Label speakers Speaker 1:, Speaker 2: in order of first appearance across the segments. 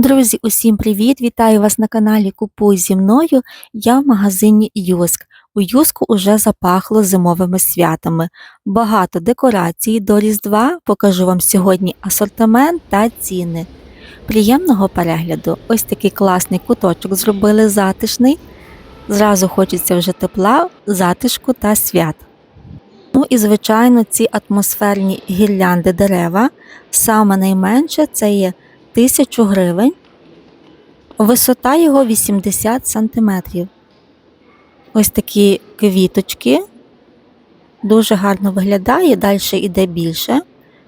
Speaker 1: Друзі, усім привіт! Вітаю вас на каналі Купуй зі мною. Я в магазині Юск. У Юску уже запахло зимовими святами. Багато декорацій до Різдва. Покажу вам сьогодні асортимент та ціни. Приємного перегляду! Ось такий класний куточок зробили затишний. Зразу хочеться вже тепла, затишку та свят. Ну і, звичайно, ці атмосферні гірлянди дерева. Саме найменше це є 1000 гривень. Висота його 80 см. Ось такі квіточки. Дуже гарно виглядає, далі йде більше.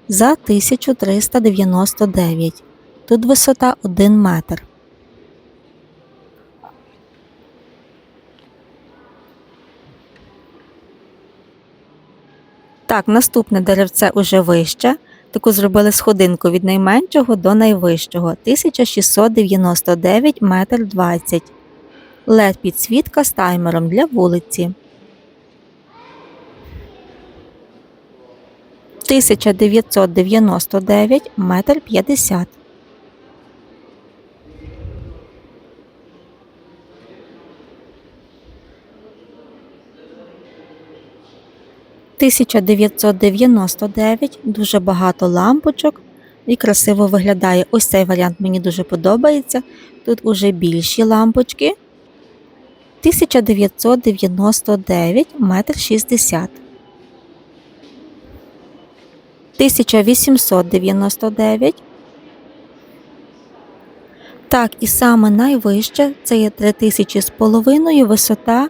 Speaker 1: За 1399. Тут висота 1 метр. Так, наступне деревце уже вище. Таку зробили сходинку від найменшого до найвищого 1699 метр 20. Лед підсвітка з таймером для вулиці. 1999 метр 50. Тисяча дев'ятсот дев'яносто дев'ять, дуже багато лампочок і красиво виглядає. Ось цей варіант мені дуже подобається. Тут уже більші лампочки. 1999 метр 60. 1899. Так, і саме найвище це є 3000 з половиною, висота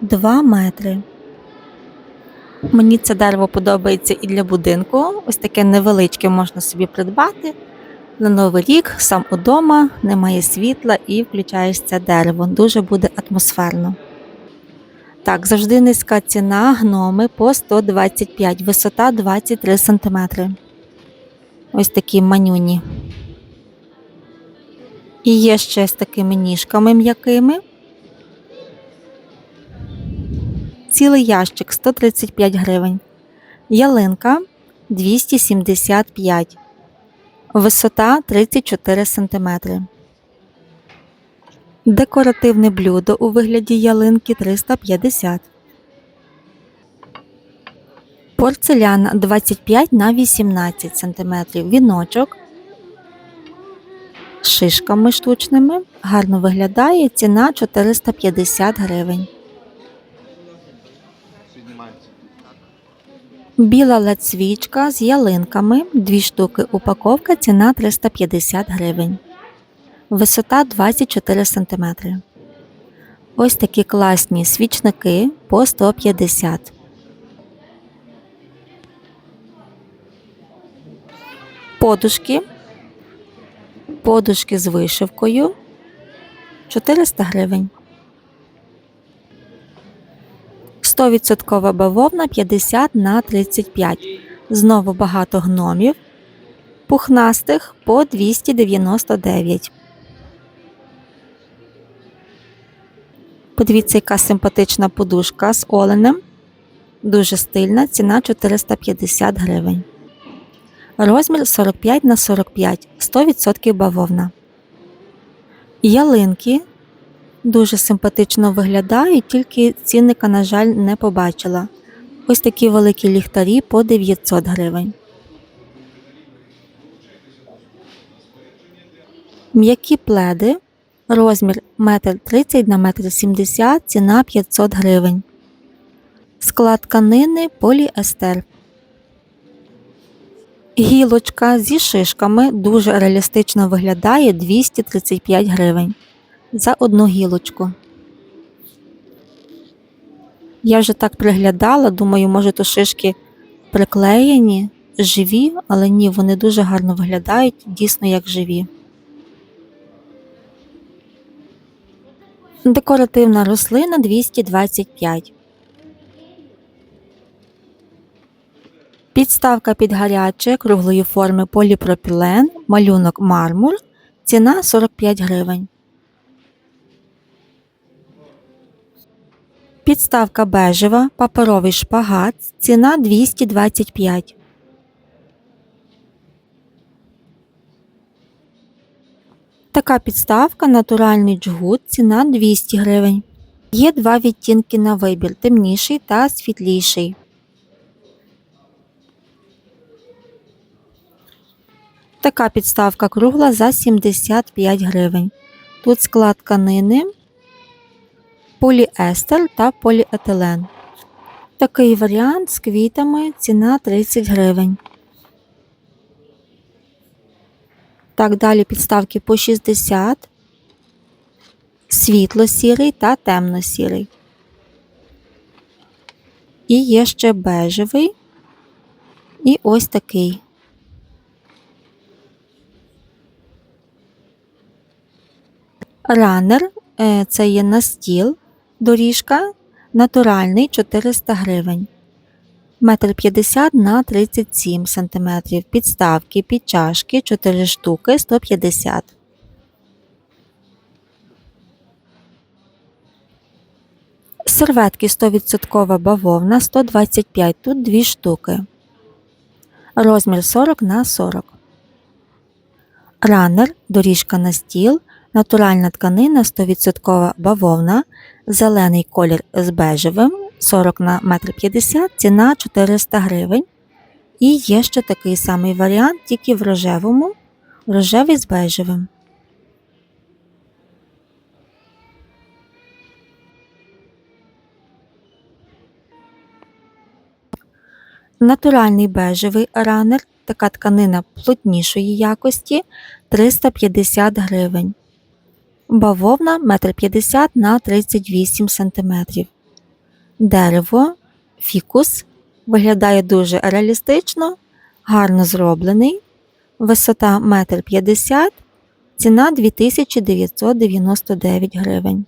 Speaker 1: 2 метри. Мені це дерево подобається і для будинку. Ось таке невеличке можна собі придбати. На Новий рік, сам удома, немає світла і включаєш це дерево. Дуже буде атмосферно. Так, завжди низька ціна гноми по 125, висота 23 см. Ось такі манюні. І є ще з такими ніжками м'якими. Цілий ящик 135 гривень. Ялинка 275. Висота 34 см. Декоративне блюдо у вигляді ялинки 350. Порцеляна 25 на 18 см. Віночок шишками штучними. Гарно виглядає. Ціна 450 гривень. Біла лед-свічка з ялинками, дві штуки упаковка, ціна 350 гривень. Висота 24 см. Ось такі класні свічники по 150. Подушки. Подушки з вишивкою 400 гривень. 100% бавовна 50 на 35. Знову багато гномів. Пухнастих по 299. Подивіться, яка симпатична подушка з оленем. Дуже стильна, ціна 450 гривень. Розмір 45 на 45, 100% бавовна. Ялинки Дуже симпатично виглядають, тільки цінника, на жаль, не побачила. Ось такі великі ліхтарі по 900 гривень. М'які пледи. Розмір 1,30 на 1,70 м, ціна 500 гривень. Склад тканини поліестер. Гілочка зі шишками дуже реалістично виглядає 235 гривень за одну гілочку. Я вже так приглядала, думаю, може, то шишки приклеєні, живі, але ні, вони дуже гарно виглядають, дійсно як живі. Декоративна рослина 225. Підставка під гаряче круглої форми поліпропілен, малюнок мармур, ціна 45 гривень. Підставка бежева, паперовий шпагат, ціна 225. Така підставка натуральний джгут, ціна 200 гривень. Є два відтінки на вибір темніший та світліший. Така підставка кругла за 75 гривень. Тут склад тканини, поліестер та поліетилен. Такий варіант з квітами ціна 30 гривень. Так, далі підставки по 60, світло-сірий та темно-сірий. І є ще бежевий і ось такий. Ранер е, це є настіл, доріжка, натуральний 400 гривень. Метр 50 на 37 см. Підставки під чашки 4 штуки 150 Серветки 100% бавовна 125, тут 2 штуки. Розмір 40 на 40. Ранер, доріжка на стіл, натуральна тканина 100% бавовна, зелений колір з бежевим 40 на 1,50 м, ціна 400 гривень. І є ще такий самий варіант, тільки в рожевому, рожевий з бежевим. Натуральний бежевий ранер, така тканина плотнішої якості 350 гривень. Бавовна 1,50 м на 38 см. Дерево, фікус виглядає дуже реалістично, гарно зроблений. Висота 1,50 м, ціна 2999 гривень.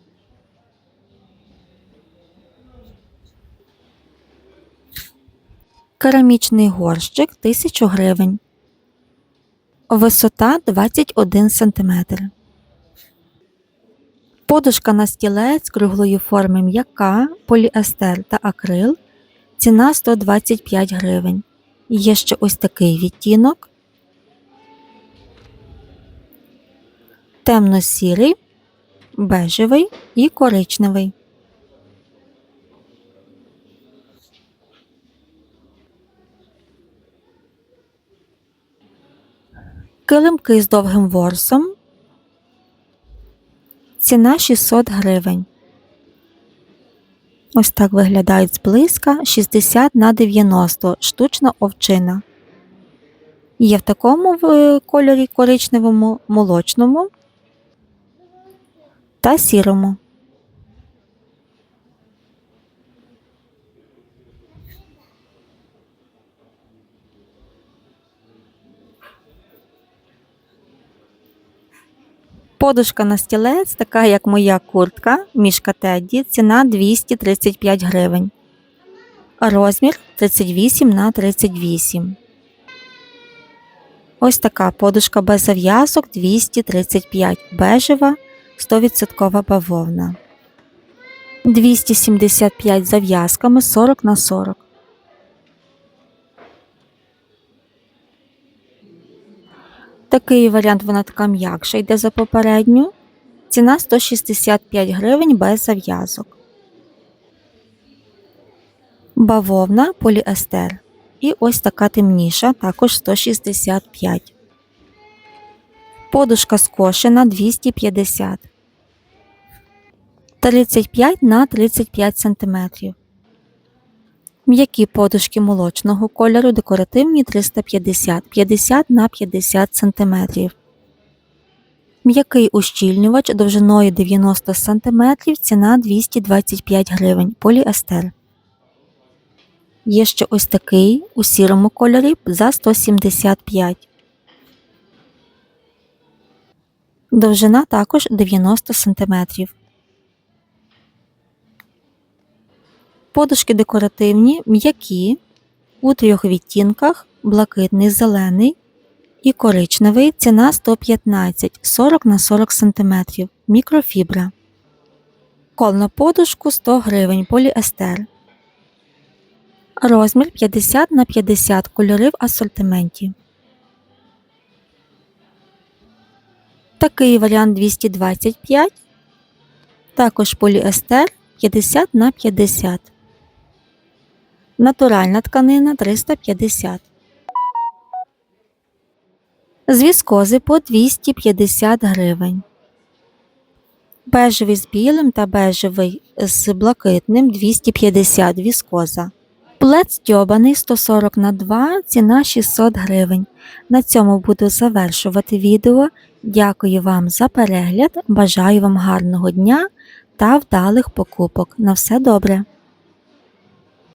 Speaker 1: Керамічний горщик 1000 гривень. Висота 21 см. Подушка на стілець круглої форми м'яка, поліестер та акрил. Ціна 125 гривень. Є ще ось такий відтінок. Темно-сірий, бежевий і коричневий. Килимки з довгим ворсом. Ціна 600 гривень. Ось так виглядають зблизька 60 на 90 штучна овчина. Є в такому кольорі коричневому, молочному та сірому. Подушка на стілець, така як моя куртка, мішка Тедді, ціна 235 гривень. Розмір 38 на 38. Ось така подушка без зав'язок 235 бежева 100% бавовна. 275 зав'язками 40 на 40. Такий варіант вона така м'якша йде за попередню. Ціна 165 гривень без зав'язок. Бавовна поліестер. І ось така темніша, також 165. Подушка скошена 250. 35 на 35 см. М'які подушки молочного кольору декоративні 350 50 на 50 см. М'який ущільнювач довжиною 90 см ціна 225 гривень поліестер. Є ще ось такий у сірому кольорі за 175. Довжина також 90 см. Подушки декоративні, м'які, у трьох відтінках блакитний, зелений і коричневий. Ціна 115 40 на 40 см. Мікрофібра. Кол на подушку 100 гривень поліестер. Розмір 50 на 50 кольори в асортименті. Такий варіант 225. Також поліестер 50 на 50. Натуральна тканина 350. З віскози по 250 гривень. Бежевий з білим та бежевий з блакитним 250 віскоза. Плед стьобаний 140 на 2, ціна 600 гривень. На цьому буду завершувати відео. Дякую вам за перегляд, бажаю вам гарного дня та вдалих покупок. На все добре!